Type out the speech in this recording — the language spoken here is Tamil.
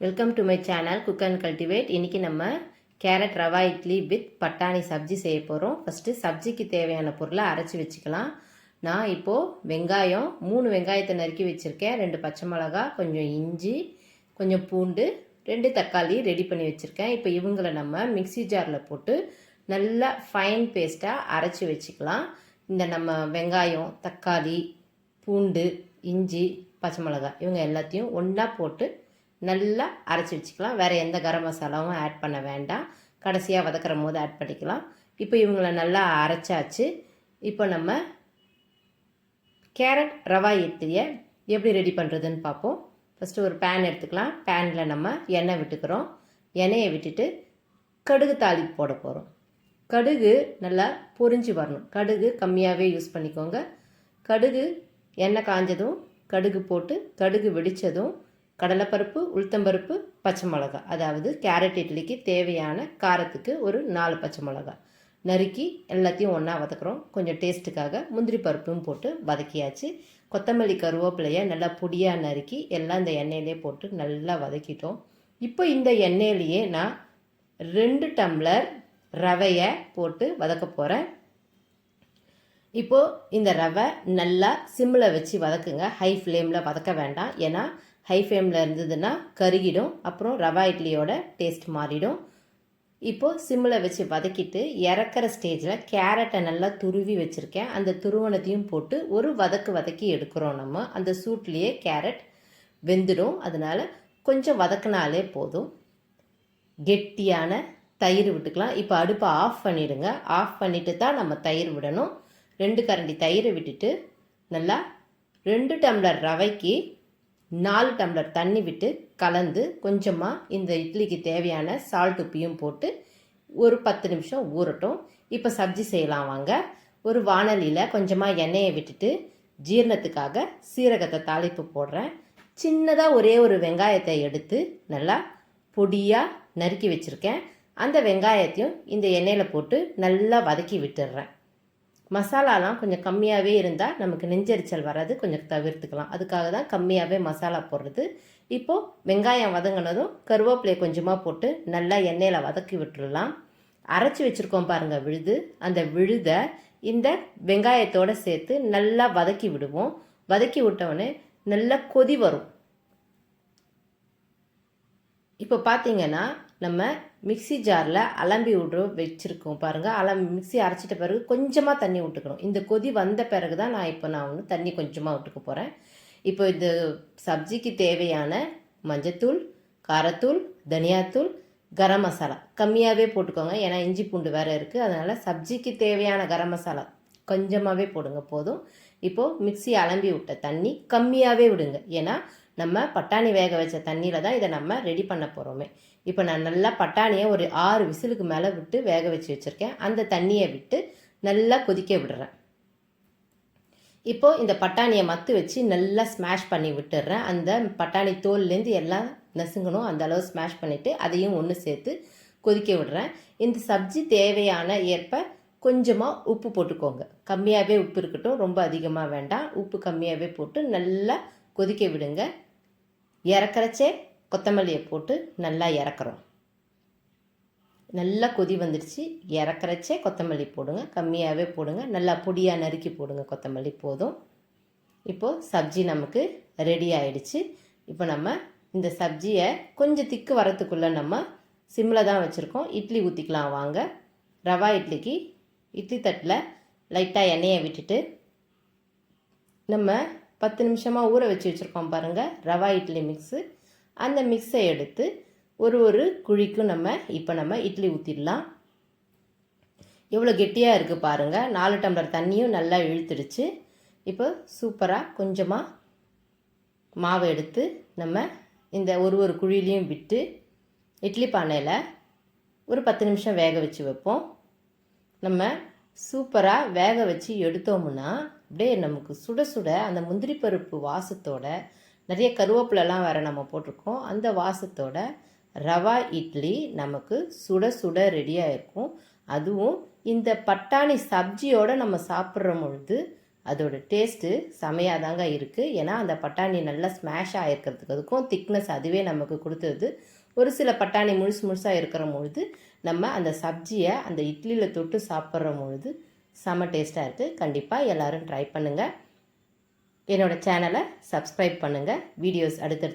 Welcome to my channel cook and cultivate இன்றைக்கி நம்ம கேரட் ரவா இட்லி வித் பட்டாணி சப்ஜி செய்ய போகிறோம் ஃபஸ்ட்டு சப்ஜிக்கு தேவையான பொருளை அரைச்சி வச்சுக்கலாம். நான் இப்போது வெங்காயம் மூணு வெங்காயத்தை நறுக்கி வச்சுருக்கேன். ரெண்டு பச்சை மிளகா கொஞ்சம் இஞ்சி கொஞ்சம் பூண்டு ரெண்டு தக்காளி ரெடி பண்ணி வச்சுருக்கேன். இப்போ இவங்களை நம்ம மிக்ஸி ஜாரில் போட்டு நல்லா ஃபைன் பேஸ்ட்டாக அரைச்சி வச்சுக்கலாம். இந்த நம்ம வெங்காயம் தக்காளி பூண்டு இஞ்சி பச்சை மிளகா இவங்க எல்லாத்தையும் ஒன்றா போட்டு நல்லா அரைச்சி வச்சுக்கலாம். வேறு எந்த கரம் மசாலாவும் ஆட் பண்ண வேண்டாம். கடைசியாக வதக்கிற போது ஆட் பண்ணிக்கலாம். இப்போ இவங்கள நல்லா அரைச்சாச்சு. இப்போ நம்ம கேரட் ரவா இட்லியை எப்படி ரெடி பண்ணுறதுன்னு பார்ப்போம். ஃபஸ்ட்டு ஒரு பேன் எடுத்துக்கலாம். பேனில் நம்ம எண்ணெய் விட்டுக்கிறோம். எண்ணெயை விட்டுட்டு கடுகு தாளிப்பு போட போகிறோம் கடுகு நல்லா பொரிஞ்சு வரணும். கடுகு கம்மியாகவே யூஸ் பண்ணிக்கோங்க. கடுகு எண்ணெய் காஞ்சதும் கடுகு போட்டு கடுகு வெடித்ததும் கடலைப்பருப்பு உளுத்தம்பருப்பு பச்சை மிளகா அதாவது கேரட் இட்லிக்கு தேவையான காரத்துக்கு ஒரு நாலு பச்சை மிளகா நறுக்கி எல்லாத்தையும் ஒன்றா வதக்குறோம். கொஞ்சம் டேஸ்ட்டுக்காக முந்திரி பருப்பும் போட்டு வதக்கியாச்சு. கொத்தமல்லி கருவேப்பிலையை நல்லா பொடியாக நறுக்கி எல்லாம் இந்த எண்ணெயிலே போட்டு நல்லா வதக்கிட்டோம். இப்போ இந்த எண்ணெயிலேயே நான் ரெண்டு டம்ளர் ரவையை போட்டு வதக்க போகிறேன் இப்போது இந்த ரவை நல்லா சிம்மில் வச்சு வதக்குங்க. ஹை ஃப்ளேமில் வதக்க வேண்டாம். ஏன்னா ஹை ஃப்ளேமில் இருந்ததுன்னா கருகிடும். அப்புறம் ரவா இட்லியோட டேஸ்ட் மாறிடும். இப்போது சிம்மில் வச்சு வதக்கிட்டு இறக்குற ஸ்டேஜில் கேரட்டை நல்லா துருவி வச்சுருக்கேன். அந்த துருவனத்தையும் போட்டு ஒரு வதக்கு வதக்கி எடுக்கிறோம் நம்ம. அந்த சூட்லேயே கேரட் வெந்துடும். அதனால் கொஞ்சம் வதக்குனாலே போதும். கெட்டியான தயிர் விட்டுக்கலாம். இப்போ அடுப்பை ஆஃப் பண்ணிவிடுங்க ஆஃப் பண்ணிவிட்டு தான் நம்ம தயிர் விடணும். ரெண்டு கரண்டி தயிரை விட்டுட்டு நல்லா ரெண்டு டம்ளர் ரவைக்கு நாலு டம்ளர் தண்ணி விட்டு கலந்து கொஞ்சமாக இந்த இட்லிக்கு தேவையான சால்ட் உப்பியும் போட்டு ஒரு பத்து நிமிஷம் ஊறட்டும். இப்போ சப்ஜி செய்யலாம் வாங்க. ஒரு வானலியில் கொஞ்சமாக எண்ணெயை விட்டுட்டு ஜீரணத்துக்காக சீரகத்தை தாளிப்பு போடுறேன். சின்னதாக ஒரே ஒரு வெங்காயத்தை எடுத்து நல்லா பொடியாக நறுக்கி வச்சுருக்கேன். அந்த வெங்காயத்தையும் இந்த எண்ணெயில் போட்டு நல்லா வதக்கி விட்டுடுறேன். மசாலாலாம் கொஞ்சம் கம்மியாகவே இருந்தால் நமக்கு நெஞ்சரிச்சல் வராது கொஞ்சம் தவிர்த்துக்கலாம். அதுக்காக தான் கம்மியாகவே மசாலா போடுறது. இப்போது வெங்காயம் வதங்கினதும் கருவேப்பிலையை கொஞ்சமாக போட்டு நல்லா எண்ணெயில் வதக்கி விட்டுடலாம் அரைச்சி வச்சுருக்கோம் பாருங்கள் விழுது. அந்த விழுதை இந்த வெங்காயத்தோடு சேர்த்து நல்லா வதக்கி விடுவோம். வதக்கி விட்டவுடனே நல்லா கொதி வரும். இப்போ பார்த்தீங்கன்னா நம்ம மிக்ஸி ஜாரில் அலம்பி விட்ற வச்சுருக்கோம் பாருங்கள் அலம் மிக்சி அரைச்சிட்ட பிறகு கொஞ்சமாக தண்ணி விட்டுக்கணும் இந்த கொதி வந்த பிறகு தான் நான் இப்போ நான் ஒன்று தண்ணி கொஞ்சமாக விட்டுக்க போகிறேன் இப்போ இந்த சப்ஜிக்கு தேவையான மஞ்சத்தூள் காரத்தூள் தனியாத்தூள் கரம் மசாலா. கம்மியாகவே போட்டுக்கோங்க. ஏன்னா இஞ்சி பூண்டு வேறு இருக்குது அதனால் சப்ஜிக்கு தேவையான கரம் மசாலா கொஞ்சமாகவே போடுங்க போதும். இப்போது மிக்ஸி அலம்பி விட்ட தண்ணி கம்மியாகவே விடுங்க. ஏன்னா நம்ம பட்டாணி வேக வச்ச தண்ணியில் தான் இதை நம்ம ரெடி பண்ண போகிறோமே இப்போ நான் நல்லா பட்டாணியை ஒரு ஆறு விசிலுக்கு மேலே விட்டு வேக வச்சு வச்சுருக்கேன். அந்த தண்ணியை விட்டு நல்லா கொதிக்க விடுறேன். இப்போது இந்த பட்டாணியை மத்து வச்சு நல்லா ஸ்மாஷ் பண்ணி விட்டுடுறேன் அந்த பட்டாணி தோல்லேருந்து எல்லாம் நசுங்கணும். அந்த அளவு ஸ்மாஷ் பண்ணிவிட்டு அதையும் ஒன்று சேர்த்து கொதிக்க விடுறேன். இந்த சப்ஜி தேவையான ஏற்ப கொஞ்சமாக உப்பு போட்டுக்கோங்க. கம்மியாகவே உப்பு இருக்கட்டும். ரொம்ப அதிகமாக வேண்டாம். உப்பு கம்மியாகவே போட்டு நல்லா கொதிக்க விடுங்க. இறக்குறச்சே கொத்தமல்லியை போட்டு நல்லா இறக்குறோம். நல்லா கொதி வந்துடுச்சு. இறக்குறச்சே கொத்தமல்லி போடுங்க. கம்மியாகவே போடுங்க. நல்லா பொடியாக நறுக்கி போடுங்க கொத்தமல்லி போதும். இப்போது சப்ஜி நமக்கு ரெடி ஆயிடுச்சு. இப்போ நம்ம இந்த சப்ஜியை கொஞ்சம் திக்கு வரத்துக்குள்ளே நம்ம சிம்மில் தான் வச்சுருக்கோம். இட்லி ஊற்றிக்கலாம் வாங்க. ரவா இட்லிக்கு இட்லி தட்டில் லைட்டாக எண்ணெயை விட்டுட்டு நம்ம பத்து நிமிஷமாக ஊற வச்சு வச்சுருக்கோம் பாருங்கள் ரவா இட்லி மிக்ஸு அந்த மிக்ஸை எடுத்து ஒரு ஒரு குழிக்கும் நம்ம இப்போ நம்ம இட்லி ஊற்றிடலாம் எவ்வளோ கெட்டியாக இருக்குது பாருங்கள் நாலு டம்ளர் தண்ணியும் நல்லா இழுத்துடுச்சு. இப்போ சூப்பராக கொஞ்சமாக மாவை எடுத்து நம்ம இந்த ஒரு ஒரு குழிலையும் விட்டு இட்லி பானையில் ஒரு பத்து நிமிஷம் வேக வச்சு வைப்போம். நம்ம சூப்பராக வேக வச்சு எடுத்தோம்னா அப்படியே நமக்கு சுட சுட அந்த முந்திரி பருப்பு வாசத்தோட நிறைய கருவேப்பிலலாம் வேறு நம்ம போட்டிருக்கோம். அந்த வாசத்தோட ரவா இட்லி நமக்கு சுட சுட ரெடியாக இருக்கும். அதுவும் இந்த பட்டாணி சப்ஜியோடு நம்ம சாப்பிட்ற பொழுது அதோட டேஸ்ட்டு செமையாக தாங்க இருக்குது ஏன்னா அந்த பட்டாணி நல்லா ஸ்மாஷ் ஆகிருக்கிறதுக்கு அதுக்கும் திக்னஸ் அதுவே நமக்கு கொடுத்தது. ஒரு சில பட்டாணி முழுசு முழுசாக இருக்கிற பொழுது நம்ம அந்த சப்ஜியை அந்த இட்லியில் தொட்டு சாப்பிட்ற பொழுது செம்ம டேஸ்ட்டாக இருக்குது கண்டிப்பாக எல்லோரும் ட்ரை பண்ணுங்கள் என்னோடய சேனலை சப்ஸ்கிரைப் பண்ணுங்கள் வீடியோஸ் அடுத்தடுத்து